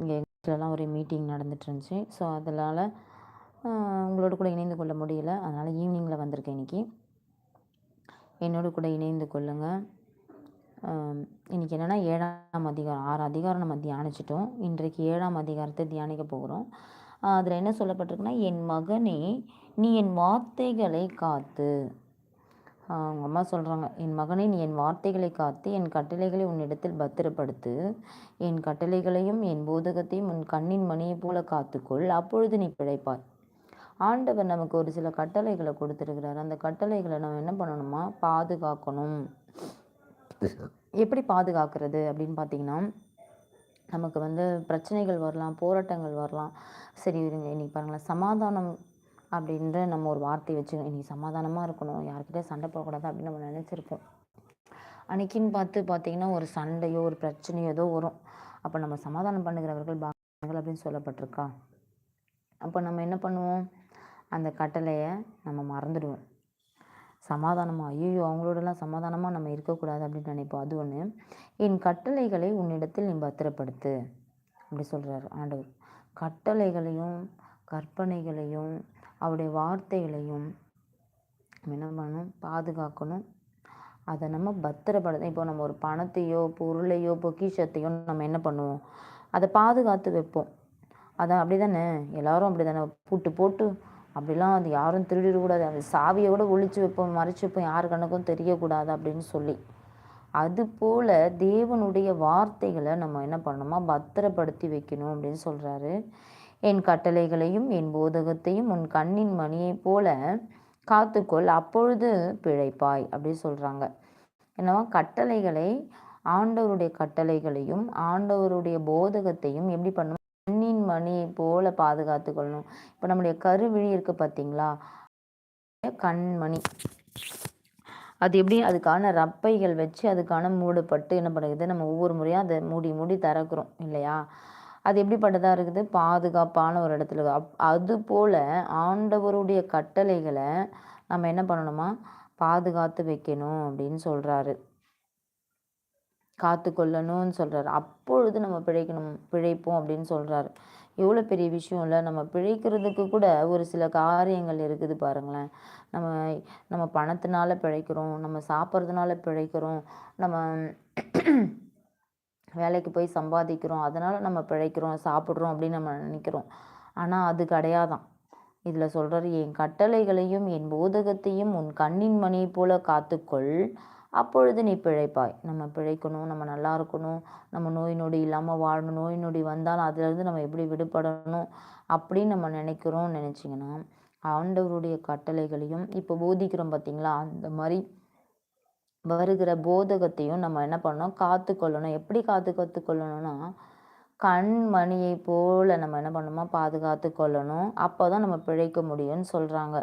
இங்கே எல்லாம் ஒரே மீட்டிங் நடந்துட்டு இருந்துச்சு ஸோ அதனால் உங்களோட கூட இணைந்து கொள்ள முடியல. அதனால் ஈவினிங்கில் வந்திருக்கேன் இன்றைக்கி என்னோட கூட இணைந்து கொள்ளுங்கள் இன்றைக்கி என்னென்னா ஏழாம் அதிகாரம் ஆறு அதிகாரம் நம்ம தியானிச்சிட்டோம். இன்றைக்கு ஏழாம் அதிகாரத்தை தியானிக்க போகிறோம். அதில் என்ன சொல்லப்பட்டிருக்குன்னா என் மகனே நீ என் வார்த்தைகளை காத்து அவங்க அம்மா சொல்கிறாங்க என் மகனை நீ என் வார்த்தைகளை காத்து என் கட்டளைகளை உன்னிடத்தில் பத்திரப்படுத்து. என் கட்டளைகளையும் என் போதகத்தையும் உன் கண்ணின் மணியைப் போல காத்துக்கொள். அப்பொழுது நீ பிழைப்பாய். ஆண்டவர் நமக்கு ஒரு சில கட்டளைகளை கொடுத்துருக்கிறார். அந்த கட்டளைகளை நம்ம என்ன பண்ணணுமா? பாதுகாக்கணும். எப்படி பாதுகாக்கிறது அப்படின்னு பார்த்தீங்கன்னா நமக்கு வந்து பிரச்சனைகள் வரலாம் போராட்டங்கள் வரலாம். சரி இருங்க இன்னைக்கு பாருங்களேன். சமாதானம் அப்படின்ற நம்ம ஒரு வார்த்தை வச்சு இன்றைக்கி சமாதானமாக இருக்கணும். யார்கிட்டயும் சண்டை போகக்கூடாது அப்படின்னு நம்ம நினச்சிருப்போம். அன்னைக்குன்னு பார்த்து பார்த்தீங்கன்னா ஒரு சண்டையோ ஒரு பிரச்சனையோ ஏதோ வரும். அப்போ நம்ம சமாதானம் பண்ணுகிறவர்கள் பாக்கியங்கள் அப்படின்னு சொல்லப்பட்டிருக்கா. அப்போ நம்ம என்ன பண்ணுவோம்? அந்த கட்டளையை நம்ம மறந்துடுவோம். சமாதானமாக ஐயோ அவங்களோடலாம் சமாதானமாக நம்ம இருக்கக்கூடாது அப்படின்னு நினைப்போம். அது ஒன்று என் கட்டளைகளை உன்னிடத்தில் நீ பத்திரப்படுத்து அப்படி சொல்கிறார் ஆண்டவர். கட்டளைகளையும் கற்பனைகளையும் அவருடைய வார்த்தைகளையும் என்ன பண்ணணும் பாதுகாக்கணும். அதை நம்ம பத்திரப்படுத்த இப்போ நம்ம ஒரு பணத்தையோ பொருளையோ பொக்கிஷத்தையோ நம்ம என்ன பண்ணுவோம்? அதை பாதுகாத்து வைப்போம். அதான் அப்படி தானே எல்லாரும் அப்படி தானே பூட்டு போட்டு அப்படிலாம் அது யாரும் திருடிடக்கூடாது. அந்த சாவியை கூட ஒழிச்சு வைப்போம் மறைச்சு வைப்போம். யார் கணக்கும் தெரியக்கூடாது அப்படின்னு சொல்லி. அதுபோல் தேவனுடைய வார்த்தைகளை நம்ம என்ன பண்ணணுமா? பத்திரப்படுத்தி வைக்கணும் அப்படின்னு சொல்கிறாரு என் கட்டளைகளையும் என் போதகத்தையும் உன் கண்ணின் மணியைப் போல காத்துக்கொள் அப்பொழுது பிழைப்பாய் அப்படி சொல்கிறாங்க என்னவா கட்டளைகளை ஆண்டவருடைய கட்டளைகளையும் ஆண்டவருடைய போதகத்தையும் எப்படி பண்ணணும்? கண்ணின் மணியை போல பாதுகாத்து கொள்ளணும். இப்போ நம்முடைய கருவிழி இருக்கு பார்த்தீங்களா கண்மணி அது எப்படி? அதுக்கான ரப்பைகள் வச்சு அதுக்கான மூடப்பட்டு என்ன பண்ணுறது? நம்ம ஒவ்வொரு முறையாக அதை மூடி மூடி திறக்கிறோம் இல்லையா? அது எப்படிப்பட்டதாக இருக்குது? பாதுகாப்பான ஒரு இடத்துல. அப் அது போல் ஆண்டவருடைய கட்டளைகளை நம்ம என்ன பண்ணணுமா? பாதுகாத்து வைக்கணும் அப்படின்னு சொல்கிறாரு காத்து கொள்ளணும்னு சொல்கிறாரு அப்பொழுது நம்ம பிழைக்கணும் பிழைப்போம் அப்படின்னு சொல்கிறாரு எவ்வளோ பெரிய விஷயம் இல்லை. நம்ம பிழைக்கிறதுக்கு கூட ஒரு சில காரியங்கள் இருக்குது பாருங்களேன். நம்ம நம்ம பணத்தினால பிழைக்கிறோம். நம்ம சாப்பிட்றதுனால பிழைக்கிறோம். நம்ம வேலைக்கு போய் சம்பாதிக்கிறோம் அதனால் நம்ம பிழைக்கிறோம் சாப்பிட்றோம் அப்படின்னு நம்ம நினைக்கிறோம். ஆனால் அது கிடையாதான். இதில் சொல்கிறாரு என் கட்டளைகளையும் என் போதகத்தையும் உன் கண்ணின் மணியை போல காத்துக்கொள். அப்பொழுது நீ பிழைப்பாய். நம்ம பிழைக்கணும் நம்ம நல்லா இருக்கணும். நம்ம நோய் நொடி இல்லாமல் வாழணும். நோய் நொடி வந்தாலும் அதுலேருந்து நம்ம எப்படி விடுபடணும்? அப்படின்னு நம்ம நினைக்கிறோம் நினச்சிங்கன்னா ஆண்டவருடைய கட்டளைகளையும் இப்போ போதிக்கிறோம் பார்த்தீங்களா அந்த மாதிரி வருகிற போதகத்தையும் நம்ம என்ன பண்ணோம் காத்துக்கொள்ளணும். எப்படி காத்து கற்றுக்கொள்ளணும்னா கண் மணியை போல நம்ம என்ன பண்ணணுமா பாதுகாத்து கொள்ளணும் அப்போ தான் நம்ம பிழைக்க முடியும்னு சொல்கிறாங்க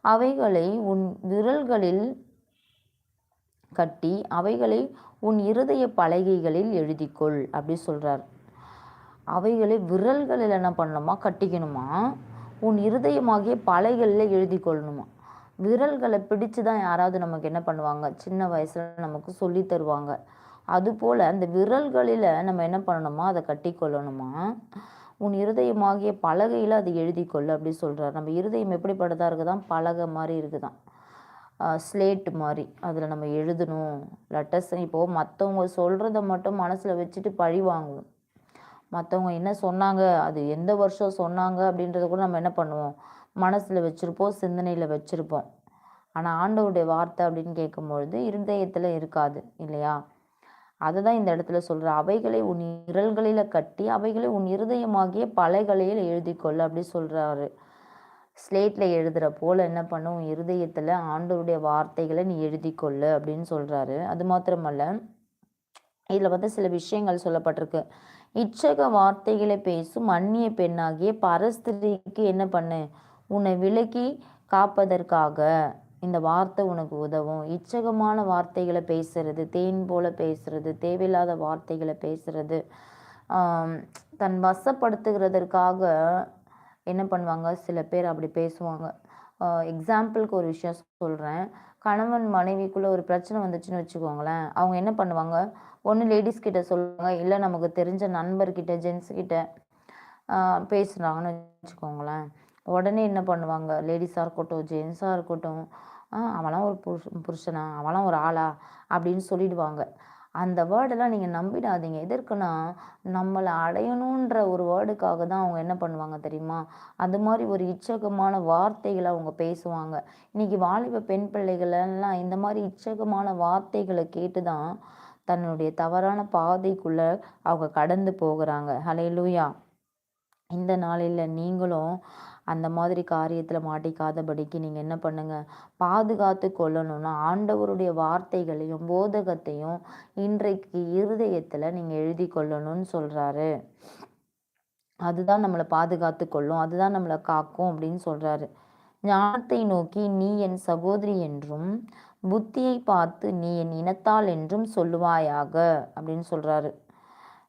அவைகளை உன் விரல்களில் கட்டி அவைகளை உன் இருதய பலகைகளில் எழுதிக்கொள் அப்படி சொல்கிறார் அவைகளை விரல்களில் என்ன பண்ணணுமா? கட்டிக்கணுமா? உன் இருதயமாகிய பலைகளில் எழுதி கொள்ளணுமா விரல்களை பிடிச்சு தான் யாராவது நமக்கு என்ன பண்ணுவாங்க? சின்ன வயசில் நமக்கு சொல்லி தருவாங்க. அதுபோல் அந்த விரல்களில் நம்ம என்ன பண்ணணுமா? அதை கட்டி கொள்ளணுமா? உன் இருதயமாகிய பலகையில் அதை எழுதி அப்படி சொல்கிறார் நம்ம இருதயம் எப்படிப்பட்டதாக இருக்குதான்? பலகை மாதிரி இருக்குதான். ஸ்லேட் மாதிரி. அதில் நம்ம எழுதணும். லெட்டர்ஸ் இப்போது மற்றவங்க சொல்கிறத மட்டும் மனசில் வச்சுட்டு பழி வாங்குவோம். மற்றவங்க என்ன சொன்னாங்க? அது எந்த வருஷம் சொன்னாங்க? அப்படின்றத கூட நம்ம என்ன பண்ணுவோம்? மனசில் வச்சுருப்போம் சிந்தனையில் வச்சுருப்போம். ஆனால் ஆண்டவருடைய வார்த்தை அப்படின்னு கேட்கும்பொழுது இருதயத்தில் இருக்காது இல்லையா? அதை தான் இந்த இடத்துல சொல்கிற அவைகளை உன் இரல்களில் கட்டி அவைகளை உன் இருதயமாகிய பலைகளையில் எழுதிக்கொள்ள அப்படி சொல்கிறாரு ஸ்லேட்டில் எழுதுகிற போல் என்ன பண்ணும் உன் இருதயத்தில் ஆண்டவருடைய வார்த்தைகளை நீ எழுதிக்கொள்ளு அப்படின்னு சொல்கிறாரு அது மாத்திரமல்ல இதில் வந்து சில விஷயங்கள் சொல்லப்பட்டிருக்கு. இச்சக வார்த்தைகளை பேசும் அந்நிய பெண்ணாகிய பரஸ்திரிக்கு என்ன பண்ணு உன்னை விலக்கி காப்பதற்காக. இந்த வார்த்தை உனக்கு உதவும். இச்சகமான வார்த்தைகளை பேசுறது தேன் போல பேசுறது தேவையில்லாத வார்த்தைகளை பேசுறது தன் வசப்படுத்துகிறதற்காக என்ன பண்ணுவாங்க? சில பேர் அப்படி பேசுவாங்க. எக்ஸாம்பிளுக்கு ஒரு விஷயம் சொல்கிறேன் கணவன் மனைவிக்குள்ளே ஒரு பிரச்சனை வந்துச்சுன்னு வச்சுக்கோங்களேன். அவங்க என்ன பண்ணுவாங்க? ஒன்று லேடிஸ் கிட்ட சொல்லுவாங்க இல்லை நமக்கு தெரிஞ்ச நண்பர்கிட்ட ஜென்ஸ் கிட்ட பேசுகிறாங்கன்னு வச்சுக்கோங்களேன். உடனே என்ன பண்ணுவாங்க? லேடிஸாக இருக்கட்டும் ஜென்ஸாக இருக்கட்டும். அவளாம் ஒரு புருஷ புருஷனா? அவளாம் ஒரு ஆளா? அப்படின்னு சொல்லிடுவாங்க. அந்த வேர்டெல்லாம் நீங்கள் நம்பிடாதீங்க. எதற்குன்னா நம்மளை அடையணுன்ற ஒரு வேர்டுக்காக தான் அவங்க என்ன பண்ணுவாங்க தெரியுமா? அது மாதிரி ஒரு இச்சகமான வார்த்தைகளை அவங்க பேசுவாங்க. இன்றைக்கி வாலிப பெண் பிள்ளைகளெல்லாம் இந்த மாதிரி இச்சகமான வார்த்தைகளை கேட்டு தான் தன்னுடைய தவறான பாதைக்குள்ளே அவங்க கடந்து போகிறாங்க. ஹலே லூயா இந்த நாளில் நீங்களும் அந்த மாதிரி காரியத்தில் மாட்டிக்காதபடிக்கு நீங்கள் என்ன பண்ணுங்கள் பாதுகாத்து கொள்ளணும்னா ஆண்டவருடைய வார்த்தைகளையும் போதகத்தையும் இன்றைக்கு இருதயத்தில் நீங்கள் எழுதி கொள்ளணும்னு சொல்கிறாரு அதுதான் நம்மளை பாதுகாத்து கொள்ளும் அதுதான் நம்மளை காக்கும் அப்படின்னு சொல்கிறாரு ஞானத்தை நோக்கி நீ என் சகோதரி என்றும் புத்தியை பார்த்து நீ என் இனத்தால் என்றும் சொல்லுவாயாக அப்படின்னு சொல்கிறாரு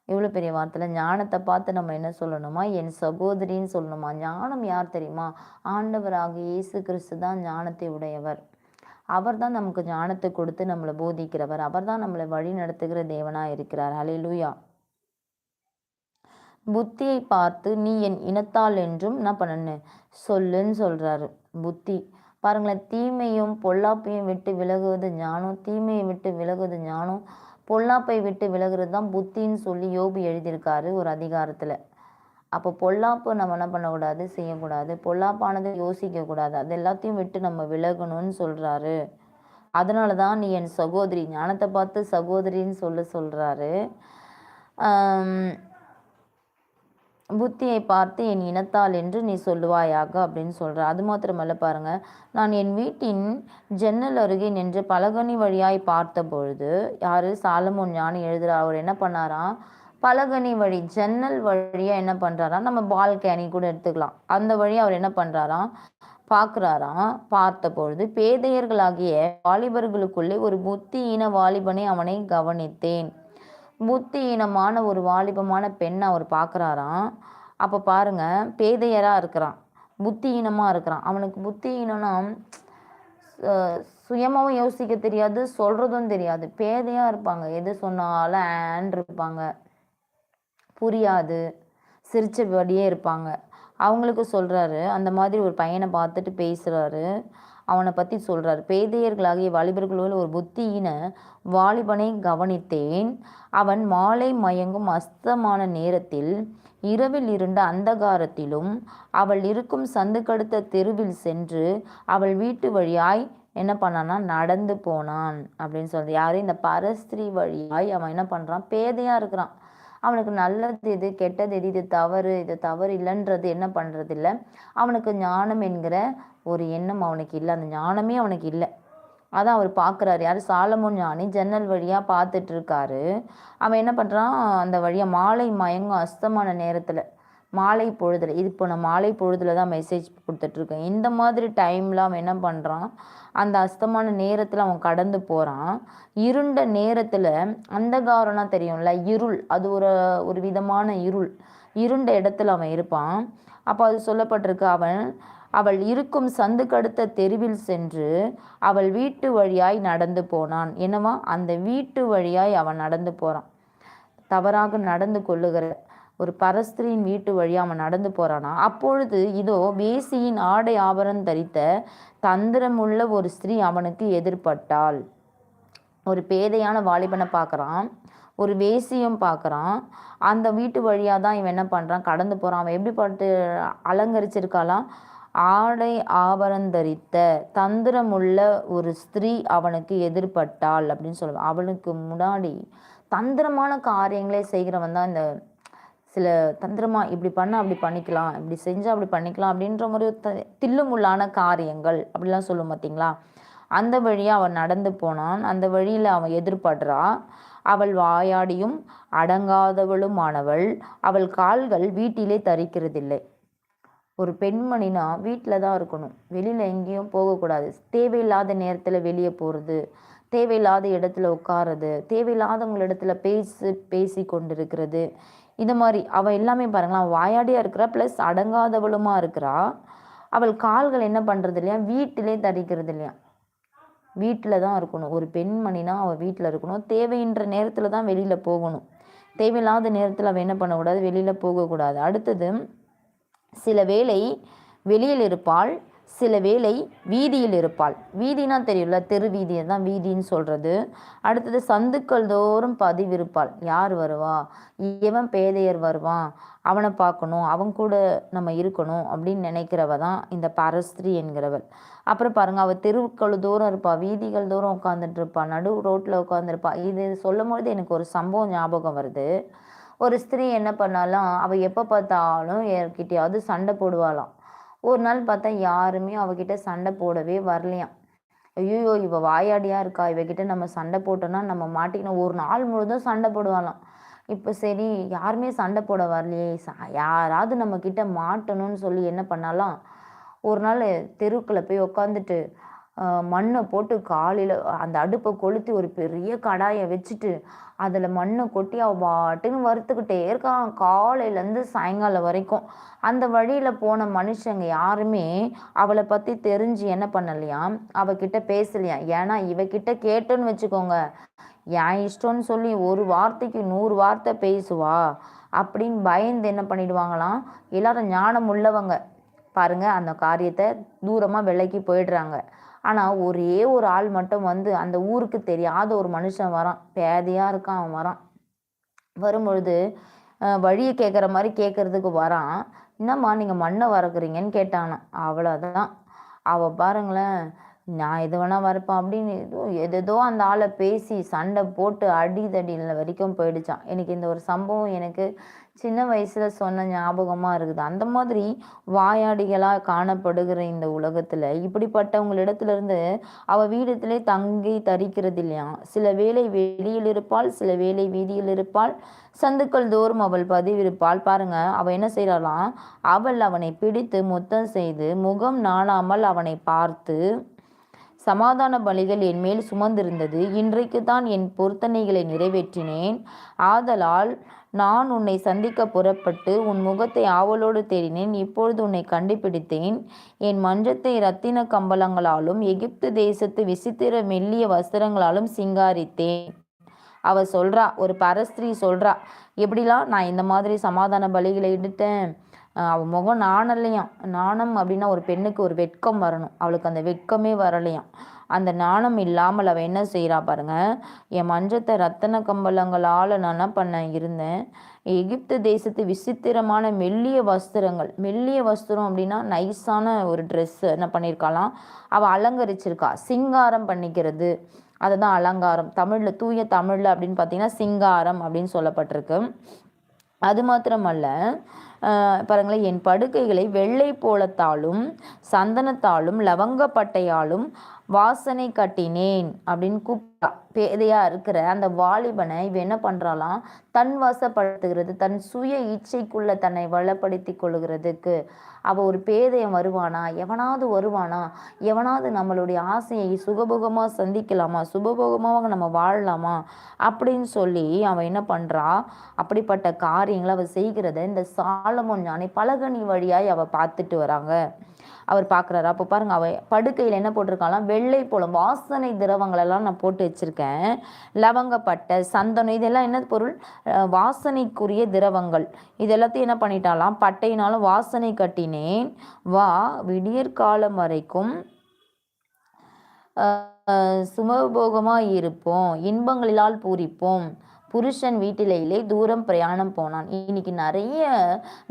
இவ்வளோ பெரிய வார்த்தையில் ஞானத்தை பார்த்து நம்ம என்ன சொல்லணுமா? என் சகோதரின்னு சொல்லணுமா? ஞானம் யார் தெரியுமா? ஆண்டவராக இயேசு கிறிஸ்து தான் ஞானத்தை உடையவர். அவர் தான் நமக்கு ஞானத்தை கொடுத்து நம்மளை போதிக்கிறவர். அவர் தான் நம்மளை வழி நடத்துகிற தேவனாக இருக்கிறார். ஹலே லூயா புத்தியை பார்த்து நீ என் இனத்தால் என்றும் என்ன பண்ணு சொல்லுன்னு சொல்கிறாரு புத்தி. பாருங்களேன் தீமையும் பொல்லாப்பையும் விட்டு விலகுவது ஞானம் தீமையை விட்டு விலகுவது ஞானம் பொல்லாப்பை விட்டு விலகிறது தான் புத்தின்னு சொல்லி யோபு எழுதியிருக்காரு ஒரு அதிகாரத்தில். அப்போ பொல்லாப்பு நம்ம என்ன பண்ணக்கூடாது? செய்யக்கூடாது. பொல்லாப்பானதை யோசிக்கக்கூடாது. அது எல்லாத்தையும் விட்டு நம்ம விலகணும்னு சொல்கிறாரு அதனால தான் நீ என் சகோதரி. ஞானத்தை பார்த்து சகோதரின்னு சொல்ல சொல்கிறாரு புத்தியை பார்த்து என் இனத்தால் என்று நீ சொல்லுவாயாக அப்படின்னு சொல்கிற அது மாத்திரமல்ல பாருங்க. நான் என் வீட்டின் ஜன்னல் அருகே நின்று பலகனி வழியாய் பார்த்த பொழுது யார்? சாலமோன் ஞானி எழுதுகிறார் அவர் என்ன பண்ணாராம் பலகனி வழி ஜன்னல் வழியாக என்ன பண்ணுறாராம் நம்ம பால்கனி கூட எடுத்துக்கலாம். அந்த வழி அவர் என்ன பண்ணுறாராம் பார்க்குறாராம் பார்த்த பொழுது பேதையர்களாகிய வாலிபர்களுக்குள்ளே ஒரு புத்தியின வாலிபனை அவனை கவனித்தேன். புத்தியீனமான ஒரு வாலிபமான பெண்ணை அவர் பார்க்குறாராம். அப்போ பாருங்க பேதையராக இருக்கிறான். புத்தியீனமாக இருக்கிறான். அவனுக்கு புத்தியீனம்னா சுயமாகவும் யோசிக்க தெரியாது சொல்கிறதும் தெரியாது. பேதையாக இருப்பாங்க. எது சொன்னாலும் ஆன் இருப்பாங்க. புரியாது. சிரிச்சபடியே இருப்பாங்க. அவங்களுக்கு சொல்கிறாரு அந்த மாதிரி ஒரு பையனை பார்த்துட்டு பேசுகிறாரு அவனை பற்றி சொல்கிறார் பேதையர்களாகிய வாலிபர்களோடு ஒரு புத்தியின வாலிபனை கவனித்தேன். அவன் மாலை மயங்கும் அஸ்தமான நேரத்தில் இரவில் இருந்த அந்தகாரத்திலும் அவள் இருக்கும் சந்துக்கடுத்த தெருவில் சென்று அவள் வீட்டு வழியாய் என்ன பண்ணான்னா நடந்து போனான் அப்படின்னு சொல்றது. யாரும் இந்த பரஸ்திரி வழியாய் அவன் என்ன பண்ணுறான் பேதையாக இருக்கிறான். அவனுக்கு நல்லது இது கெட்டது எது இது தவறு இது தவறு இல்லைன்றது என்ன பண்ணுறது இல்லை அவனுக்கு ஞானம் என்கிற ஒரு எண்ணம் அவனுக்கு இல்லை. அந்த ஞானமே அவனுக்கு இல்லை. அதான் அவர் பார்க்குறாரு. யார்? சாலமோன் ஞானி. ஜன்னல் வழியாக பார்த்துட்ருக்காரு அவன் என்ன பண்ணுறான் அந்த வழியாக மாலை மயங்கும் அஸ்தமான நேரத்தில் மாலை பொழுதில் இது இப்போ நான் மாலை பொழுதில் தான் மெசேஜ் கொடுத்துட்ருக்கேன். இந்த மாதிரி டைம்லாம் அவன் என்ன பண்ணுறான் அந்த அஸ்தமான நேரத்தில் அவன் கடந்து போகிறான் இருண்ட நேரத்தில் அந்தகாரம்னா தெரியும்ல இருள். அது ஒரு ஒரு விதமான இருள். இருண்ட இடத்துல அவன் இருப்பான். அப்போ அது சொல்லப்பட்டிருக்கு அவன் அவள் இருக்கும் சந்துக்கடுத்த தெருவில் சென்று அவள் வீட்டு வழியாய் நடந்து போனான். என்னவா? அந்த வீட்டு வழியாய் அவன் நடந்து போகிறான் தவறாக நடந்து கொள்ளுகிற ஒரு பரஸ்திரியின் வீட்டு வழி அவன் நடந்து போறானா? அப்பொழுது இதோ வேசியின் ஆடை ஆபரணம் தரித்த தந்திரமுள்ள ஒரு ஸ்திரீ அவனுக்கு எதிர்பட்டாள். ஒரு பேதையான வாலிபனை பார்க்குறான். ஒரு வேசியும் பார்க்குறான். அந்த வீட்டு வழியாக தான் இவன் என்ன பண்ணுறான் கடந்து போகிறான் அவன் எப்படி பட்டு அலங்கரிச்சிருக்காளாம் ஆடை ஆபரந்தரித்த தந்திரமுள்ள ஒரு ஸ்திரீ அவனுக்கு எதிர்பட்டாள் அப்படின்னு சொல்லுவான் அவனுக்கு முன்னாடி தந்திரமான காரியங்களே செய்கிறவன் தான் இந்த சில தந்திரமாக இப்படி பண்ணால் அப்படி பண்ணிக்கலாம் இப்படி செஞ்சால் அப்படி பண்ணிக்கலாம் அப்படின்ற மாதிரி த தில்லுமுள்ளான காரியங்கள் அப்படிலாம் சொல்லும் பார்த்தீங்களா? அந்த வழியாக அவன் நடந்து போனான். அந்த வழியில் அவன் எதிர்படுறா. அவள் வாயாடியும் அடங்காதவளுமானவள். அவள் கால்கள் வீட்டிலே தரிக்கிறதில்லை. ஒரு பெண்மணினா வீட்டில் தான் இருக்கணும். வெளியில் எங்கேயும் போகக்கூடாது. தேவையில்லாத நேரத்தில் வெளியே போகிறது தேவையில்லாத இடத்துல உட்காறது தேவையில்லாதவங்க இடத்துல பேசி பேசி கொண்டிருக்கிறது இந்த மாதிரி அவள் எல்லாமே பாருங்களா வாயாடியாக இருக்கிறா ப்ளஸ் அடங்காதவளுமா இருக்கிறா. அவள் கால்கள் என்ன பண்ணுறது இல்லையா? வீட்டிலே தடிக்கிறது இல்லையா? வீட்டில் தான் இருக்கணும். ஒரு பெண்மணினா அவள் வீட்டில் இருக்கணும். தேவைன்ற நேரத்தில் தான் வெளியில் போகணும். தேவையில்லாத நேரத்தில் அவள் என்ன பண்ணக்கூடாது? வெளியில் போகக்கூடாது. அடுத்தது சில வேளை வெளியில் இருப்பாள் சில வேளை வீதியில் இருப்பாள். வீதினா தெரியல தெரு வீதியை தான் வீதின்னு சொல்கிறது அடுத்தது சந்துக்கள் தோறும் பதிவிருப்பாள். யார் வருவா? இவன் பேதையர் வருவான். அவனை பார்க்கணும். அவன் கூட நம்ம இருக்கணும் அப்படின்னு நினைக்கிறவ தான் இந்த பரஸ்திரி என்கிறவள். அப்புறம் பாருங்க அவள் தெருக்கள் தூரம் இருப்பாள் வீதிகள் தூரம் உட்காந்துட்டு இருப்பாள் நடு ரோட்டில் உட்காந்துருப்பா இது சொல்லும் பொழுது எனக்கு ஒரு சம்பவம் ஞாபகம் வருது. ஒரு ஸ்திரீ என்ன பண்ணாலும் அவள் எப்போ பார்த்தாலும் யார்கிட்டயாவது சண்டை போடுவாளாம். ஒரு நாள் பார்த்தா யாருமே அவகிட்ட சண்டை போடவே வரலையாம். ஐயோ இவ வாயாடியா இருக்கா? இவகிட்ட நம்ம சண்டை போட்டோம்னா நம்ம மாட்டிக்கணும். ஒரு நாள் முழுதும் சண்டை போடுவாளாம். இப்போ சரி யாருமே சண்டை போட வரலையே. யாராவது நம்ம கிட்ட மாட்டணும்னு சொல்லி என்ன பண்ணாலாம்? ஒரு நாள் தெருவுக்குள்ள போய் உக்காந்துட்டு மண்ணை போட்டு காலையில் அந்த அடுப்பை கொளுத்தி ஒரு பெரிய கடாயை வச்சுட்டு அதில் மண்ணை கொட்டி அவள் பாட்டுன்னு வறுத்துக்கிட்டே இருக்கான் காலையிலேருந்து சாயங்காலம் வரைக்கும். அந்த வழியில் போன மனுஷங்க யாருமே அவளை பற்றி தெரிஞ்சு என்ன பண்ணலையாம் அவகிட்ட பேசலையாம் ஏன்னா இவகிட்ட கேட்டுன்னு வச்சுக்கோங்க. என் இஷ்டம்னு சொல்லி ஒரு வார்த்தைக்கு நூறு வார்த்தை பேசுவா? அப்படின்னு பயந்து என்ன பண்ணிடுவாங்களாம்? எல்லாரும் ஞானம் உள்ளவங்க. பாருங்க அந்த காரியத்தை தூரமாக விலைக்கு போயிடுறாங்க. ஆனால் ஒரே ஒரு ஆள் மட்டும் வந்து அந்த ஊருக்கு தெரியாத ஒரு மனுஷன் வரான். பேதையாக இருக்கான் அவன் வரான். வரும்பொழுது வழியை கேட்குற மாதிரி கேட்குறதுக்கு வரான். என்னம்மா நீங்கள் மண்ணை வறக்குறீங்கன்னு கேட்டானாம். அவ்வளோதான் அவள் பாருங்களேன் நான் எது வேணால் வரப்பேன் அப்படின்னு எதோ அந்த ஆளை பேசி சண்டை போட்டு அடி தடியில் வரைக்கும் போயிடுச்சான் எனக்கு இந்த ஒரு சம்பவம் எனக்கு சின்ன வயசுல சொன்ன ஞாபகமா இருக்குது. அந்த மாதிரி வாயாடிகளா காணப்படுகிற இந்த உலகத்துல இப்படிப்பட்டவங்களிடத்துல இருந்து அவ வீடத்திலே தங்கி தரிக்கிறது இல்லையா சில வேலை வெளியில் இருப்பாள் சில வேலை வீதியில் இருப்பாள். சந்துக்கள் தோறும் அவள் பதிவிருப்பாள். பாருங்க அவ என்ன செய்யறாளாம் அவள் அவனை பிடித்து முத்தம் செய்து முகம் நாணாமல் அவனை பார்த்து சமாதான பலிகள் என் மேல் சுமந்திருந்தது. இன்றைக்கு தான் என் பொருத்தனைகளை நிறைவேற்றினேன். ஆதலால் நான் உன்னை சந்திக்க புறப்பட்டு உன் முகத்தை ஆவலோடு தேடினேன். இப்பொழுது உன்னை கண்டுபிடித்தேன். என் மஞ்சத்தை இரத்தின கம்பளங்களாலும் எகிப்து தேசத்து விசித்திர மெல்லிய வஸ்திரங்களாலும் சிங்காரித்தேன். அவ சொல்றா ஒரு பரஸ்திரி சொல்றா எப்படிலாம் நான் இந்த மாதிரி சமாதான பலிகளை இட்டுட்டேன் அவள் முகம் நாணலையாம். நாணம் அப்படின்னா ஒரு பெண்ணுக்கு ஒரு வெட்கம் வரணும். அவளுக்கு அந்த வெட்கமே வரலையாம். அந்த நாணம் இல்லாமல் அவள் என்ன செய்கிறா பாருங்க. என் மஞ்சத்தை ரத்தன கம்பளங்களால் நான் என்ன பண்ண இருந்தேன்? எகிப்து தேசத்து விசித்திரமான மெல்லிய வஸ்திரங்கள். மெல்லிய வஸ்திரம் அப்படின்னா நைஸான ஒரு ட்ரெஸ்ஸு என்ன பண்ணியிருக்காளாம் அவள் அலங்கரிச்சிருக்கா. சிங்காரம் பண்ணிக்கிறது. அதுதான் அலங்காரம். தமிழில் தூய தமிழில் அப்படின்னு பார்த்தீங்கன்னா சிங்காரம் அப்படின்னு சொல்லப்பட்டிருக்கு. அது மாத்திரமல்ல பாருங்களேன். என் படுக்கைகளை வெள்ளை போலத்தாலும் சந்தனத்தாலும் லவங்கப்பட்டையாலும் வாசனை கட்டினேன் அப்படின்னு கூப்பிட்டா. பேதையா இருக்கிற அந்த வாலிபனை இவன் என்ன பண்றாளாம்? தன் வசப்படுத்துகிறது தன் சுய இச்சைக்குள்ள தன்னை வளப்படுத்தி கொள்கிறதுக்கு. அவ ஒரு பேதையன் வருவானா? எவனாவது வருவானா? எவனாவது நம்மளுடைய ஆசையை சுகபோகமா சந்திக்கலாமா? சுகபோகமாக நம்ம வாழலாமா? அப்படின்னு சொல்லி அவன் என்ன பண்றா? அப்படிப்பட்ட காரியங்களை அவ செய்கிறத இந்த சாலமோன் ஞானி பலகனி வழியாய் அவ பார்த்துட்டு வராங்க. அவர் பார்க்குறாரு. அப்போ பாருங்க அவ படுக்கையில் என்ன போட்டிருக்காலாம் வெள்ளை போலம் வாசனை திரவங்களெல்லாம் நான் போட்டு வச்சுருக்கேன். லவங்கப்பட்டை சந்தனம் இதெல்லாம் என்ன பொருள்? வாசனைக்குரிய திரவங்கள். இது எல்லாத்தையும் என்ன பண்ணிட்டாலாம் பட்டையினாலும் வாசனை கட்டினேன். வா விடியற்காலம் வரைக்கும் சுமபோகமாக இருப்போம். இன்பங்களிலால் பூரிப்போம். புருஷன் வீட்டிலேயே தூரம் பிரயாணம் போனான். இன்னைக்கு நிறைய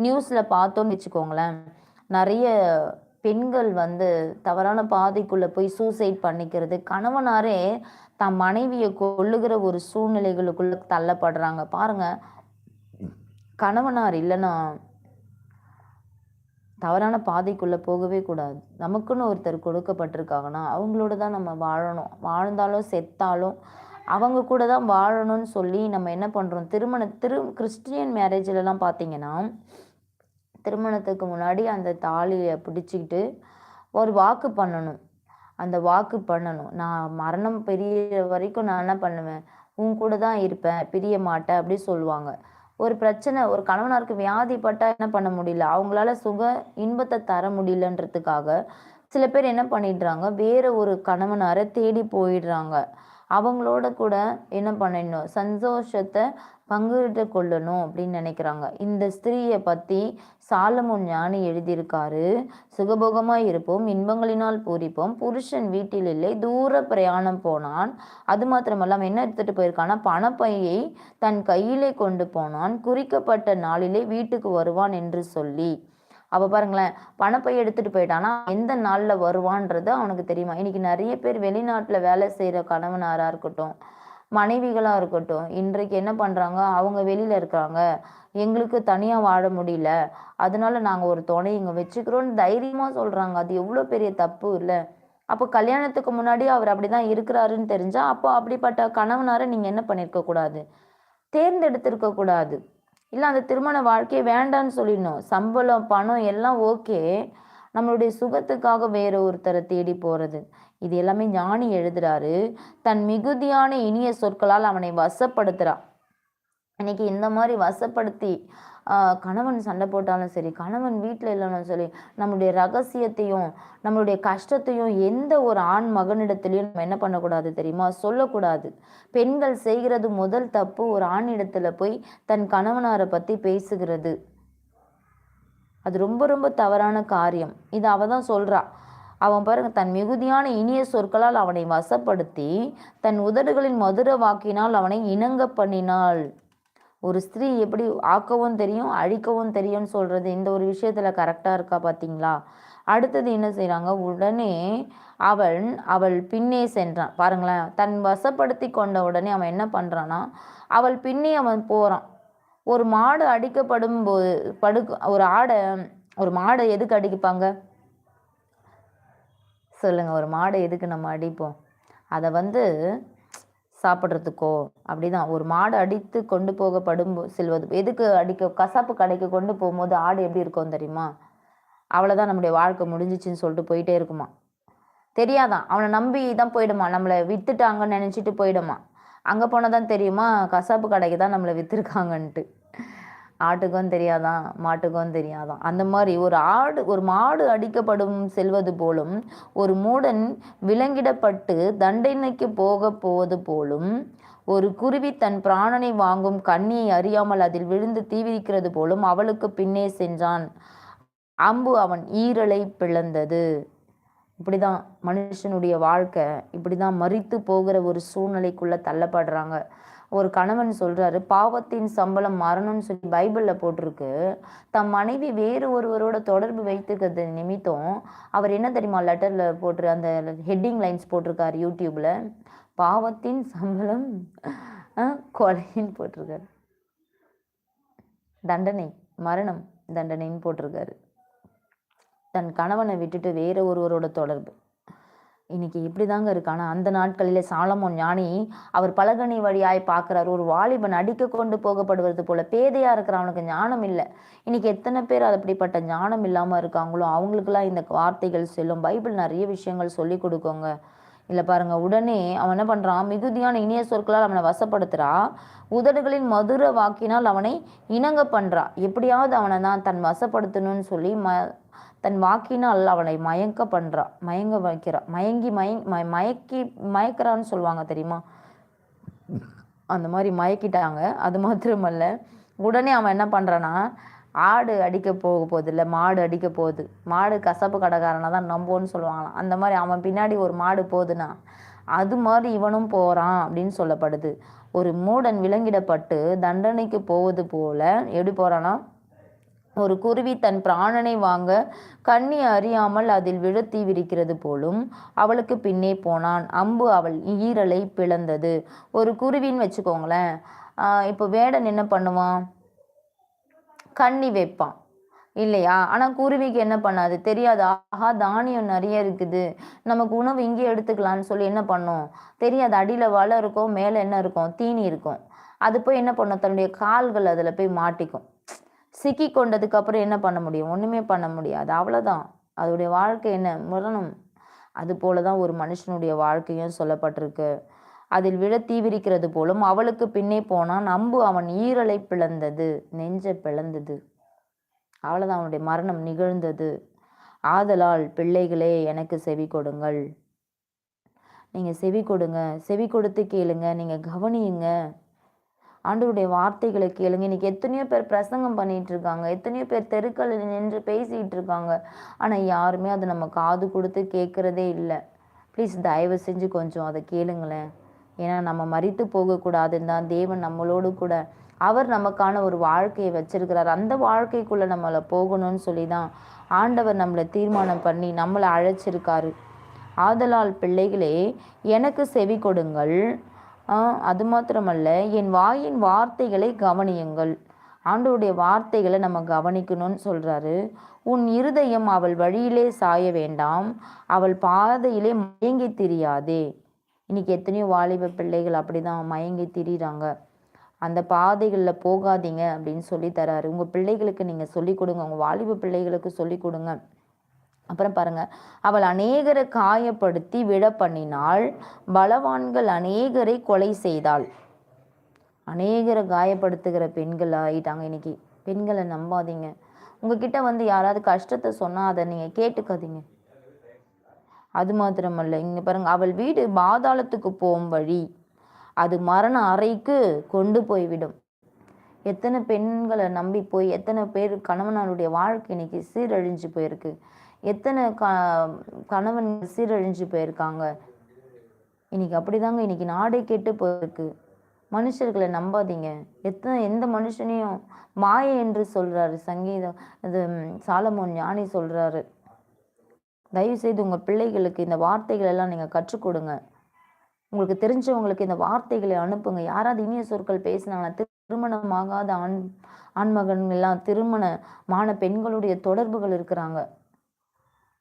நியூஸில் பார்த்தோம்னு வச்சுக்கோங்களேன். நிறைய பெண்கள் வந்து தவறான பாதைக்குள்ளே போய் சூசைட் பண்ணிக்கிறது கணவனாரே தன் மனைவியை கொள்ளுகிற ஒரு சூழ்நிலைகளுக்குள்ள தள்ளப்படுறாங்க. பாருங்க கணவனார் இல்லைன்னா தவறான பாதைக்குள்ளே போகவே கூடாது. நமக்குன்னு ஒருத்தர் கொடுக்கப்பட்டிருக்காங்கன்னா அவங்களோட தான் நம்ம வாழணும். வாழ்ந்தாலும் செத்தாலும் அவங்க கூட தான் வாழணும்னு சொல்லி நம்ம என்ன பண்ணுறோம் திருமண திரு கிறிஸ்டியன் மேரேஜ்லலாம் பார்த்தீங்கன்னா திருமணத்துக்கு முன்னாடி அந்த தாலியை பிடிச்சிக்கிட்டு ஒரு வாக்கு பண்ணணும். அந்த வாக்கு பண்ணணும். நான் மரணம் பெரிய வரைக்கும் நான் என்ன பண்ணுவேன்? உன் கூட தான் இருப்பேன் பிரிய மாட்டேன் அப்படி சொல்லுவாங்க. ஒரு பிரச்சனை ஒரு கணவனாருக்கு வியாதிப்பட்டா என்ன பண்ண முடியல? அவங்களால சுக இன்பத்தை தர முடியலன்றதுக்காக சில பேர் என்ன பண்ணிடுறாங்க? வேற ஒரு கணவனாரை தேடி போயிடுறாங்க. அவங்களோட கூட என்ன பண்ணிடணும்? சந்தோஷத்தை பங்கிட்டு கொள்ளணும் அப்படின்னு நினைக்கிறாங்க. இந்த ஸ்திரீயை பற்றி சாலமுன் ஞானி எழுதியிருக்காரு. சுகபோகமாய் இருப்போம் இன்பங்களினால் பூரிப்போம் புருஷன் வீட்டில் இல்லை தூர பிரயாணம் போனான். அது மாத்திரமல்லாம என்ன எடுத்துட்டு போயிருக்கான்னா பணப்பையை தன் கையிலே கொண்டு போனான். குறிக்கப்பட்ட நாளிலே வீட்டுக்கு வருவான் என்று சொல்லி. அப்போ பாருங்களேன் பணப்பை எடுத்துட்டு போயிட்டானா எந்த நாளில் வருவான்றது அவனுக்கு தெரியுமா? இன்னைக்கு நிறைய பேர் வெளிநாட்டில் வேலை செய்கிற கணவனாராக இருக்கட்டும் மனைவிகளாக இருக்கட்டும் இன்றைக்கு என்ன பண்ணுறாங்க அவங்க வெளியில் இருக்கிறாங்க எங்களுக்கு தனியாக வாழ முடியல. அதனால நாங்கள் ஒரு துணை இங்கே வச்சுக்கிறோன்னு தைரியமாக சொல்கிறாங்க அது எவ்வளோ பெரிய தப்பு இல்லை. அப்போ கல்யாணத்துக்கு முன்னாடி அவர் அப்படி தான் இருக்கிறாருன்னு தெரிஞ்சால் அப்போ அப்படிப்பட்ட கணவனாரை நீங்கள் என்ன பண்ணியிருக்க கூடாது? தேர்ந்தெடுத்திருக்க கூடாது. இல்லை அந்த திருமண வாழ்க்கையை வேண்டான்னு சொல்லிடணும். சம்பளம் பணம் எல்லாம் ஓகே நம்மளுடைய சுகத்துக்காக வேற ஒருத்தரை தேடி போகிறது இது எல்லாமே ஞானி எழுதுறாரு. தன் மிகுதியான இனிய சொற்களால் அவனை வசப்படுத்துறான் இன்னைக்கு இந்த மாதிரி வசப்படுத்தி கணவன் சண்டை போட்டாலும் சரி கணவன் வீட்டில் இல்லைனாலும் சரி நம்மளுடைய ரகசியத்தையும் நம்மளுடைய கஷ்டத்தையும் எந்த ஒரு ஆண் மகனிடத்துலையும் நம்ம என்ன பண்ணக்கூடாது தெரியுமா? சொல்லக்கூடாது. பெண்கள் செய்கிறது முதல் தப்பு ஒரு ஆணிடத்துல போய் தன் கணவனாரை பற்றி பேசுகிறது. அது ரொம்ப ரொம்ப தவறான காரியம். இது அவ தான் சொல்கிறா அவன் பாருங்க தன் மிகுதியான இனிய சொற்களால் அவனை வசப்படுத்தி தன் உதடுகளின் மதுர வாக்கினால் அவனை இணங்க பண்ணினாள். ஒரு ஸ்திரீ எப்படி ஆக்கவும் தெரியும் அழிக்கவும் தெரியும்னு சொல்கிறது இந்த ஒரு விஷயத்தில் கரெக்டாக இருக்கா பார்த்தீங்களா அடுத்தது என்ன செய்கிறாங்க உடனே அவன் அவள் பின்னே சென்றான். பாருங்களேன் தன் வசப்படுத்தி கொண்ட உடனே அவன் என்ன பண்ணுறான்னா அவள் பின்னே அவன் போகிறான் ஒரு மாடு அடிக்கப்படும் போது படு ஒரு ஆடை ஒரு மாடை எதுக்கு அடிப்பாங்க? சொல்லுங்க ஒரு மாடை எதுக்கு நம்ம அடிப்போம்? அதை வந்து சாப்பிட்றதுக்கோ அப்படிதான். ஒரு மாடு அடித்து கொண்டு போகப்படும் செல்வது எதுக்கு அடிக்க கசாப்பு கடைக்கு கொண்டு போகும்போது ஆடு எப்படி இருக்கும் தெரியுமா? அவ்வளோதான் நம்முடைய வாழ்க்கை முடிஞ்சிச்சுன்னு சொல்லிட்டு போயிட்டே இருக்குமா? தெரியாதான். அவனை நம்பி தான் போயிடுமா? நம்மளை வித்துட்டாங்கன்னு நினச்சிட்டு போயிடுமா? அங்கே போனால் தான் தெரியுமா? கசாப்பு கடைக்கு தான் நம்மளை விற்றுருக்காங்கன்ட்டு ஆட்டுக்கும் தெரியாதான் மாட்டுக்கும் தெரியாதான். அந்த மாதிரி ஒரு ஆடு ஒரு மாடு அடிக்கப்படும் செல்வது போலும் ஒரு மூடன் விலங்கிடப்பட்டு தண்டனைக்கு போக போவது போலும் ஒரு குருவி தன் பிராணனை வாங்கும் கண்ணியை அறியாமல் அதில் விழுந்து தீவிரிக்கிறது போலும் அவளுக்கு பின்னே சென்றான். அம்பு அவன் ஈரலை பிளந்தது. இப்படிதான் மனுஷனுடைய வாழ்க்கை இப்படிதான் மறித்து போகிற ஒரு சூழ்நிலைக்குள்ள தள்ளப்படுறாங்க. ஒரு கணவன் சொல்றாரு பாவத்தின் சம்பளம் மரணம்னு சொல்லி பைபிளில் போட்டிருக்கு. தம் மனைவி வேறு ஒருவரோட தொடர்பு வைத்துக்கிறது நிமித்தம் அவர் என்ன தெரியுமா லெட்டர்ல போட்டு அந்த ஹெட்டிங் லைன்ஸ் போட்டிருக்காரு யூடியூப்ல? பாவத்தின் சம்பளம் கொலைன்னு போட்டிருக்காரு. தண்டனை மரணம் தண்டனைன்னு போட்டிருக்காரு. தன் கணவனை விட்டுட்டு வேற ஒருவரோட தொடர்பு. இன்னைக்கு இப்படி தாங்க இருக்கு அந்த நாட்களில் சாலமோன் ஞானி அவர் பலகனி வழியாய் பார்க்குறாரு. ஒரு வாலிபன் அடிக்க கொண்டு போகப்படுவது போல பேதையாக இருக்கிற அவனுக்கு ஞானம் இல்லை. இன்னைக்கு எத்தனை பேர் அது அப்படிப்பட்ட ஞானம் இல்லாமல் இருக்காங்களோ அவங்களுக்குலாம் இந்த வார்த்தைகள் செல்லும். பைபிள் நிறைய விஷயங்கள் சொல்லி கொடுக்கோங்க. இல்லை பாருங்க உடனே அவன் என்ன பண்ணுறான் மிகுதியான இனிய சொற்களால் அவனை வசப்படுத்துகிறா உதடுகளின் மதுர வாக்கினால் அவனை இணங்க பண்றா. எப்படியாவது அவனை தான் தன் வசப்படுத்தணும்னு சொல்லி ம தன் வாக்கினால் அவனை மயங்க பண்றா மயங்க வைக்கிறா. மயங்கி மயங் மயக்கி மயக்கிறான்னு சொல்லுவாங்க தெரியுமா? அந்த மாதிரி மயக்கிட்டாங்க. அது மாத்திரமல்ல. உடனே அவன் என்ன பண்ணுறான்னா ஆடு அடிக்க போக போகுது இல்லை மாடு அடிக்க போகுது. மாடு கசப்பு கடைக்காரனை தான் நம்போன்னு சொல்லுவாங்களாம். அந்த மாதிரி அவன் பின்னாடி ஒரு மாடு போகுதுன்னா அது மாதிரி இவனும் போறான் அப்படின்னு சொல்லப்படுது. ஒரு மூடன் விலங்கிடப்பட்டு தண்டனைக்கு போவது போல எப்படி போறானா ஒரு குருவி தன் பிராணனை வாங்க கண்ணி அறியாமல் அதில் விழுத்தி விரிக்கிறது போலும் அவளுக்கு பின்னே போனான். அம்பு அவள் ஈரலை பிளந்தது. ஒரு குருவின்னு வச்சுக்கோங்களேன். இப்போ வேடன் என்ன பண்ணுவான்? கண்ணி வைப்பான். இல்லையா? ஆனா குருவிக்கு என்ன பண்ணாது? தெரியாது. ஆஹா தானியம் நிறைய இருக்குது. நமக்கு உணவு இங்கே எடுத்துக்கலாம்னு சொல்லி என்ன பண்ணும்? தெரியாது. அடியில வலை இருக்கும் மேல என்ன இருக்கும்? தீனி இருக்கும். அது போய் என்ன பண்ணும்? தன்னுடைய கால்கள் அதுல போய் மாட்டிக்கும். சிக்கி கொண்டதுக்கு அப்புறம் என்ன பண்ண முடியும்? ஒன்றுமே பண்ண முடியாது. அவ்வளோதான் அதோடைய வாழ்க்கை என்ன? மரணம். அது போலதான் ஒரு மனுஷனுடைய வாழ்க்கையும் சொல்லப்பட்டிருக்கு. அதில் விழ தீவிரிக்கிறது போலும் அவளுக்கு பின்னே போனான் அம்பு அவன் ஈரலை பிளந்தது நெஞ்ச பிளந்தது. அவ்வளோதான் அவனுடைய மரணம் நிகழ்ந்தது. ஆதலால் பிள்ளைகளே எனக்கு செவி கொடுங்கள். நீங்கள் செவி கொடுங்க. செவி கொடுத்து கேளுங்க. நீங்கள் கவனியுங்க. ஆண்டவருடைய வார்த்தைகளை கேளுங்க. இன்னைக்கு எத்தனையோ பேர் பிரசங்கம் பண்ணிட்டு இருக்காங்க. எத்தனையோ பேர் தெருக்களில் நின்று பேசிகிட்டு இருக்காங்க. ஆனால் யாருமே அதை நம்ம காது கொடுத்து கேட்குறதே இல்லை. ப்ளீஸ் தயவு செஞ்சு கொஞ்சம் அதை கேளுங்களேன். ஏன்னா நம்ம மறித்து போகக்கூடாதுன்னு தான் தேவன் நம்மளோடு கூட அவர் நமக்கான ஒரு வாழ்க்கையை வச்சிருக்கிறார். அந்த வாழ்க்கைக்குள்ளே நம்மளை போகணும்னு சொல்லி தான் ஆண்டவர் நம்மளை தீர்மானம் பண்ணி நம்மளை அழைச்சிருக்காரு. ஆதலால் பிள்ளைகளே எனக்கு செவி கொடுங்கள். அது மாத்திரமல்ல என் வாயின் வார்த்தைகளை கவனியுங்கள். ஆண்டவருடைய வார்த்தைகளை நம்ம கவனிக்கணும்னு சொல்கிறாரு உன் இருதயம் அவள் வழியிலே சாய வேண்டாம் அவள் பாதையிலே மயங்கி திரியாதே. இன்னைக்கு எத்தனையோ வாலிப பிள்ளைகள் அப்படி தான் மயங்கி திரியிறாங்க. அந்த பாதைகளில் போகாதீங்க அப்படின்னு சொல்லி தராரு. உங்கள் பிள்ளைகளுக்கு நீங்கள் சொல்லிக் கொடுங்க உங்கள் வாலிப பிள்ளைகளுக்கு சொல்லிக் கொடுங்க. அப்புறம் பாருங்க. அவள் அநேகரை காயப்படுத்தி விட பண்ணினாள் பலவான்கள் அநேகரை கொலை செய்தாள். அநேகரை காயப்படுத்துகிற பெண்கள் ஆயிட்டாங்க இன்னைக்கு. பெண்களை நம்பாதீங்க. உங்ககிட்ட வந்து யாராவது கஷ்டத்தை சொன்னால் அதை நீங்கள் கேட்டுக்காதீங்க. அது மாத்திரமல்ல. இங்கே பாருங்க. அவள் வீடு பாதாளத்துக்கு போகும் வழி. அது மரண அறைக்கு கொண்டு போய்விடும். எத்தனை பெண்களை நம்பி போய் எத்தனை பேர் கணவனாருடைய வாழ்க்கை இன்னைக்கு சீரழிஞ்சு போயிருக்கு. எத்தனை க கணவன் சீரழிஞ்சு போயிருக்காங்க. இன்னைக்கு அப்படிதாங்க இன்னைக்கு நாடே கெட்டு போயிருக்கு. மனுஷர்களை நம்பாதீங்க. எத்தனை எந்த மனுஷனையும் மாய என்று சொல்றாரு சங்கீதம் இது சாலமோன் ஞானி சொல்றாரு. தயவு செய்து உங்க பிள்ளைகளுக்கு இந்த வார்த்தைகள் எல்லாம் நீங்க கற்றுக் கொடுங்க. உங்களுக்கு தெரிஞ்சவங்களுக்கு இந்த வார்த்தைகளை அனுப்புங்க. யாராவது இனிய சொற்கள் பேசினாங்கன்னா திருமணமாகாத ஆண் ஆண்மகன் எல்லாம் திருமணமான பெண்களுடைய தொடர்புகள் இருக்கிறாங்க.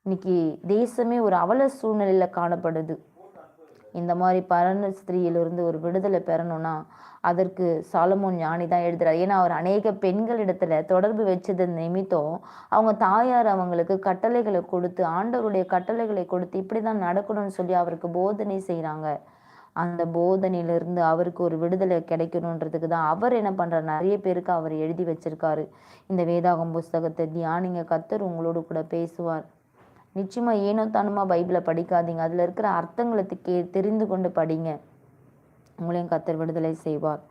இன்னைக்கு தேசமே ஒரு அவல சூழ்நிலையில காணப்படுது. இந்த மாதிரி பரண ஸ்திரீயிலிருந்து ஒரு விடுதலை பெறணும்னா அதற்கு சாலமோன் ஞானி தான் எழுதுறாரு. ஏன்னா அவர் அநேக பெண்களிடத்துல தொடர்பு வச்சது நிமித்தம் அவங்க தாயார் அவங்களுக்கு கட்டளைகளை கொடுத்து ஆண்டவருடைய கட்டளைகளை கொடுத்து இப்படி தான் நடக்கணும்னு சொல்லி அவருக்கு போதனை செய்கிறாங்க அந்த போதனையிலிருந்து அவருக்கு ஒரு விடுதலை கிடைக்கணுன்றதுக்கு தான் அவர் என்ன பண்ணுற நிறைய பேருக்கு அவர் எழுதி வச்சிருக்காரு. இந்த வேதாகம் புஸ்தகத்தை தியானிங்க. கத்தர் உங்களோடு கூட பேசுவார். நிச்சயமாக ஏனோ தானுமா பைபிளை படிக்காதீங்க. அதில் இருக்கிற அர்த்தங்களை கே தெரிந்து கொண்டு படிங்க. உங்களையும் கத்தர் விடுதலை செய்வார்.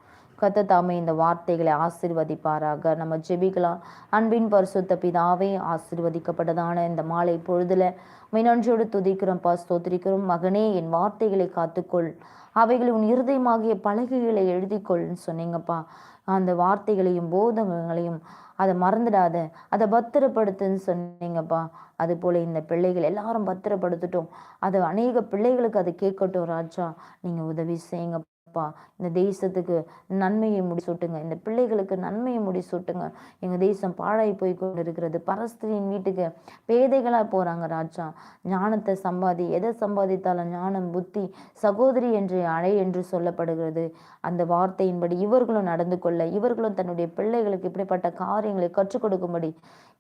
கத்த தாமே இந்த வார்த்தைகளை ஆசிர்வதிப்பாராக. நம்ம ஜெபிக்கலாம். அன்பின் பரிசுத்த பிதாவே ஆசிர்வதிக்கப்பட்டதான இந்த மாலை பொழுதுல மினஞ்சோடு துதிக்கிறோம் ஸ்தோத்திரிக்கிறோம். மகனே என் வார்த்தைகளை காத்துக்கொள். அவைகளை உன் இருதயமாகிய பலகைகளை எழுதிக்கொள்னு சொன்னீங்கப்பா. அந்த வார்த்தைகளையும் போதகங்களையும் அதை மறந்துடாத. அதை பத்திரப்படுத்துன்னு சொன்னீங்கப்பா. அது போல இந்த பிள்ளைகள் எல்லாரும் பத்திரப்படுத்தட்டும். அது அநேக பிள்ளைகளுக்கு அதை கேட்கட்டும் ராஜா. நீங்கள் உதவி செய்யுங்க. அப்பா இந்த தேசத்துக்கு நன்மையை முடிசூட்டுங்க. இந்த பிள்ளைகளுக்கு நன்மையை முடிசூட்டுங்க. எங்கள் தேசம் பாழாய் போய் கொண்டு இருக்கிறது பரஸ்திரியின் வீட்டுக்கு பேதைகளாக போகிறாங்க ராஜா. ஞானத்தை சம்பாதி எதை சம்பாதித்தாலும் ஞானம் புத்தி சகோதரி என்று அழை என்று சொல்லப்படுகிறது. அந்த வார்த்தையின்படி இவர்களும் நடந்து கொள்ள இவர்களும் தன்னுடைய பிள்ளைகளுக்கு இப்படிப்பட்ட காரியங்களை கற்றுக் கொடுக்கும்படி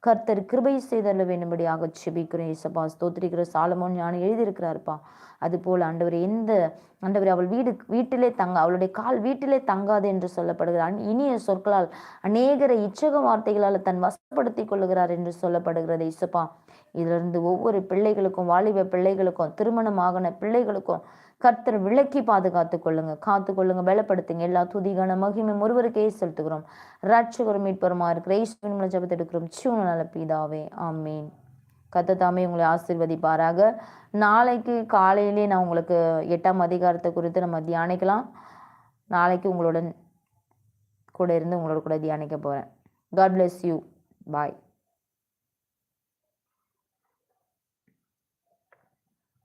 கர்த்தர் கிருபை செய்தல்ல வேண்டும்படியாக செபிக்கிறேன் இசப்பா ஸ்தோத்திரிக்கிற சாலமோன் ஞானம் எழுதியிருக்கிறாருப்பா. அதுபோல் ஆண்டவர் எந்த ஆண்டவர் அவள் வீடு வீட்டிலே தங்க அவளுடைய கால் வீட்டிலே தங்காது என்று சொல்லப்படுகிறார் இனிய சொற்களால் அநேகரை இச்சக வார்த்தைகளால் தன் வசப்படுத்தி கொள்ளுகிறார் என்று சொல்லப்படுகிறது இசுப்பா இதிலிருந்து ஒவ்வொரு பிள்ளைகளுக்கும் வாலிப பிள்ளைகளுக்கும் திருமணமாகன பிள்ளைகளுக்கும் கர்த்தர் விளக்கி பாதுகாத்து கொள்ளுங்க. காத்து கொள்ளுங்க பலப்படுத்துங்க. எல்லா துதிகான மகிமை ஒருவருக்கே செலுத்துகிறோம். ரட்சகரும் மீட்பருமா இருக்கிற ஈஸ்வரன் ஜபத்தை எடுக்கிறோம். சிவன நல பீதாவே ஆமீன். கத்தத்தாமே உங்களை ஆசிர்வதிப்பாராக. நாளைக்கு காலையிலே நான் உங்களுக்கு எட்டாம் அதிகாரத்தை குறித்து நம்ம தியானிக்கலாம். நாளைக்கு உங்களுடன் கூட இருந்து உங்களோட கூட தியானிக்க போகிறேன் காட் பிளெஸ் யூ பாய்